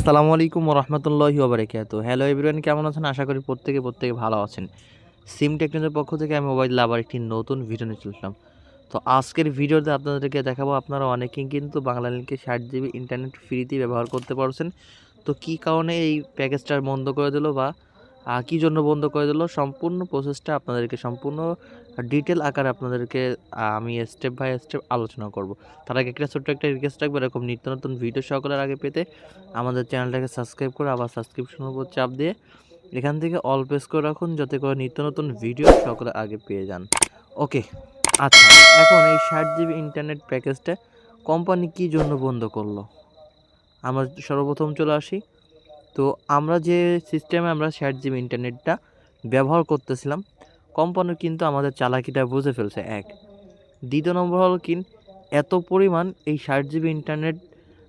আসসালামু আলাইকুম রহমতুল্লাহি ওবরাকাতু হ্যালো এভরিওয়ান কেমন আছেন? আশা করি প্রত্যেকে প্রত্যেকে ভালো আছেন। সিম টেকনোলজির পক্ষ থেকে আমি মোবাইল আবার একটি নতুন ভিডিও নিয়ে চলছিলাম তো আজকের ভিডিওতে আপনাদেরকে দেখাবো, আপনারা অনেকেই কিন্তু বাংলা লিঙ্কে ষাট জিবি ইন্টারনেট ফ্রিতে ব্যবহার করতে পারছেন। তো কি কারণে এই প্যাকেজটা বন্ধ করে দিল বা কী জন্য বন্ধ করে দিল। সম্পূর্ণ প্রসেসটা আপনাদেরকে, সম্পূর্ণ ডিটেল আকারে আপনাদেরকে আমি স্টেপ বাই স্টেপ আলোচনা করব। তার আগে একটা ছোট্ট একটা রিকোয়েস্ট রাখব, এরকম নিত্য নতুন ভিডিও সকলের আগে পেতে আমাদের চ্যানেলটাকে সাবস্ক্রাইব করে আবার সাবস্ক্রিপশনের উপর চাপ দিয়ে এখান থেকে অল প্রেস করে রাখুন, যাতে করে নিত্য নতুন ভিডিও সকলে আগে পেয়ে যান। ওকে আচ্ছা এখন এই ষাট জিবি ইন্টারনেট প্যাকেজটা কোম্পানি কী জন্য বন্ধ করল? আমরা সর্বপ্রথম চলে আসি। তো আমরা যে সিস্টেমে আমরা ষাট জিবি ইন্টারনেটটা ব্যবহার করতেছিলাম কোম্পানি কিন্তু আমাদের চালাকিটা বুঝে ফেলছে, এক। দ্বিতীয় নম্বর হলো কি, এত পরিমাণ এই ষাট জিবি ইন্টারনেট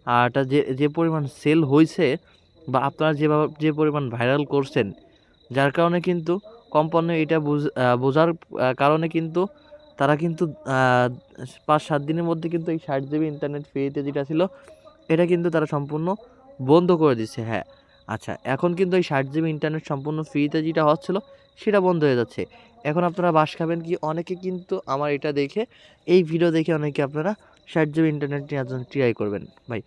আরটা যে যে পরিমাণ সেল হয়েছে বা আপনারা যেভাবে যে পরিমাণ ভাইরাল করছেন, যার কারণে কিন্তু কোম্পানি এটা বুঝ বোঝার কারণে কিন্তু তারা কিন্তু পাঁচ, সাত দিনের মধ্যে কিন্তু এই ষাট জিবি ইন্টারনেট ফ্রিতে যেটা ছিল, এটা কিন্তু তারা সম্পূর্ণ বন্ধ করে দিচ্ছে হ্যাঁ। আচ্ছা এখন কিন্তু এই ষাট জিবি ইন্টারনেট সম্পূর্ণ ফ্রিতে যেটা হচ্ছিল, সেটা বন্ধ হয়ে যাচ্ছে। এখন আপনারা বাস খাবেন কি? অনেকে কিন্তু আমার এটা দেখে, এই ভিডিও দেখে অনেকে আপনারা ষাট জিবি ইন্টারনেট নেওয়ার জন্য ট্রাই করবেন। ভাই,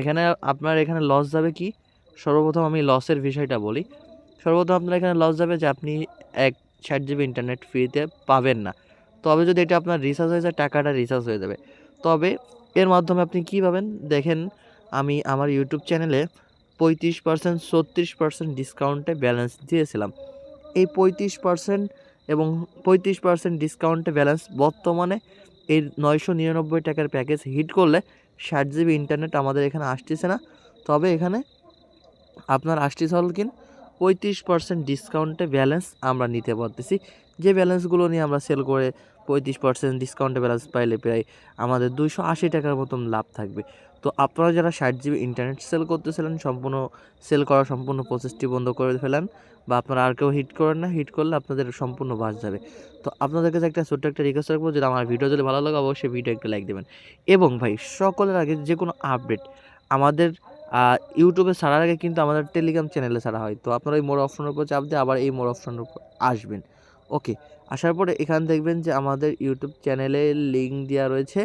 এখানে আপনার এখানে লস যাবে কি? সর্বপ্রথম আমি লসের বিষয়টা বলি। সর্বপ্রথম আপনার এখানে লস যাবে যে আপনি এক ষাট জিবি ইন্টারনেট ফ্রিতে পাবেন না। তবে যদি এটা আপনার রিচার্জ হয়ে যায়, টাকাটা রিচার্জ হয়ে যাবে। তবে এর মাধ্যমে আপনি কী পাবেন? দেখেন, আমি আমার ইউটিউব চ্যানেলে পঁয়ত্রিশ পার্সেন্ট ছত্রিশ পার্সেন্ট ডিসকাউন্টে ব্যালেন্স দিয়েছিলাম। এই পঁয়ত্রিশ পার্সেন্ট এবং পঁয়ত্রিশ পার্সেন্ট ডিসকাউন্টে ব্যালেন্স বর্তমানে এই নয়শো নিরানব্বই টাকার প্যাকেজ হিট করলে ষাট জিবি ইন্টারনেট আমাদের এখানে আসতেছে না। তবে এখানে আপনার আসতেছে হল কিন? পঁয়ত্রিশ পার্সেন্ট ডিসকাউন্টে ব্যালেন্স আমরা নিতে পারতেছি। যে ব্যালেন্সগুলো নিয়ে আমরা সেল করে পঁয়ত্রিশ পার্সেন্ট ডিসকাউন্টে ব্যালেন্স পাইলে প্রায় আমাদের দুইশো আশি টাকার মতন লাভ থাকবে। তো আপনারা যারা ষাট জিবি ইন্টারনেট সেল করতেছিলেন, সম্পূর্ণ সেল করা সম্পূর্ণ প্রসেসটি বন্ধ করে ফেলেন বা আপনারা আর কেউ হিট করেন না হিট করলে আপনাদের সম্পূর্ণ বাস যাবে। তো আপনাদের কাছে একটা ছোট্ট একটা রিকোয়েস্ট রাখব, যদি আমার ভিডিও যদি ভালো লাগে, অবশ্যই ভিডিও একটা লাইক দেবেন। এবং ভাই, সকলের আগে যে কোনো আপডেট আমাদের আহ, ইউটিউবে ছাড়ার আগে কিন্তু আমাদের টেলিগ্রাম চ্যানেলে ছাড়া হয়। তো আপনারা এই মোর অপশনের উপর চাপ দিয়ে আবার এই মোর অপশনের উপর আসবেন। ওকে আসার পরে এখানে দেখবেন যে আমাদের ইউটিউব চ্যানেলে লিঙ্ক দেওয়া রয়েছে।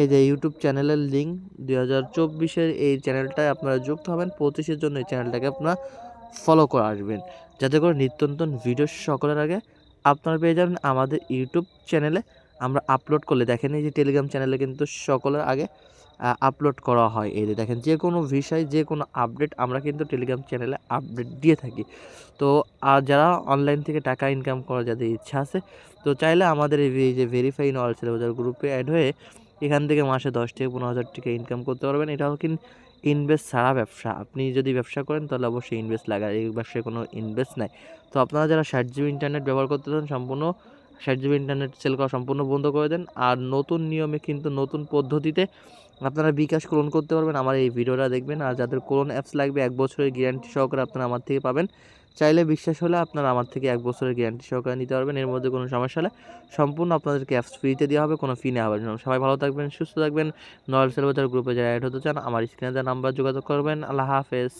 এই যে ইউটিউব চ্যানেলের লিঙ্ক দুই হাজার চব্বিশের এই চ্যানেলটায় আপনারা যুক্ত হবেন। পঁচিশের জন্য এই চ্যানেলটাকে আপনারা ফলো করে আসবেন। যাতে করে নিত্য নতুন ভিডিও সকলের আগে আপনারা পেয়ে যাবেন আমাদের ইউটিউব চ্যানেলে আমরা আপলোড করলে, দেখেন এই যে টেলিগ্রাম চ্যানেলে কিন্তু সকলের আগে আপলোড করা হয়। এই দেখেন যে কোনো বিষয় যে কোনো আপডেট আমরা কিন্তু টেলিগ্রাম চ্যানেলে আপডেট দিয়ে থাকি। তো, আর যারা অনলাইন থেকে টাকা ইনকাম করার যাদের ইচ্ছা আছে, তো চাইলে আমাদের এই যে ভেরিফাই নল সেলেবাজার গ্রুপে অ্যাড হয়ে, এখান থেকে মাসে দশ থেকে পনেরো হাজার টাকা ইনকাম করতে পারবেন। এটা হলো কি ইনভেস্ট ছাড়া ব্যবসা। আপনি যদি ব্যবসা করেন, তাহলে অবশ্যই ইনভেস্ট লাগায় এই ব্যবসায় কোনো ইনভেস্ট নাই। তো আপনারা যারা ষাট জিবি ইন্টারনেট ব্যবহার করতে চান, সম্পূর্ণ ষাট জিবি ইন্টারনেট সেল করা সম্পূর্ণ বন্ধ করে দেন। আর নতুন নিয়মে কিন্তু নতুন পদ্ধতিতে আপনারা বিকাশ ক্লোন করতে পারবেন। আমার এই ভিডিওটা দেখবেন। আর যাদের ক্লোন অ্যাপস লাগবে, এক বছরের গ্যারান্টি সহকারে আপনারা আমার থেকে পাবেন। চাইলে বিশ্বাস হলে আপনারা আমার থেকে এক বছরের গ্যারান্টি সহকারে নিতে পারবেন। এর মধ্যে কোনো সমস্যা হলে সম্পূর্ণ আপনাদেরকে অ্যাপস ফ্রিতে দেওয়া হবে। কোনো ফি নেওয়া হবে না। সবাই ভালো থাকবেন, সুস্থ থাকবেন। নয়েল সেলবাজার গ্রুপে যারা অ্যাড হতে চান, আমার স্ক্রিনে দেওয়া নাম্বার যোগাযোগ করবেন। আল্লাহ হাফেজ।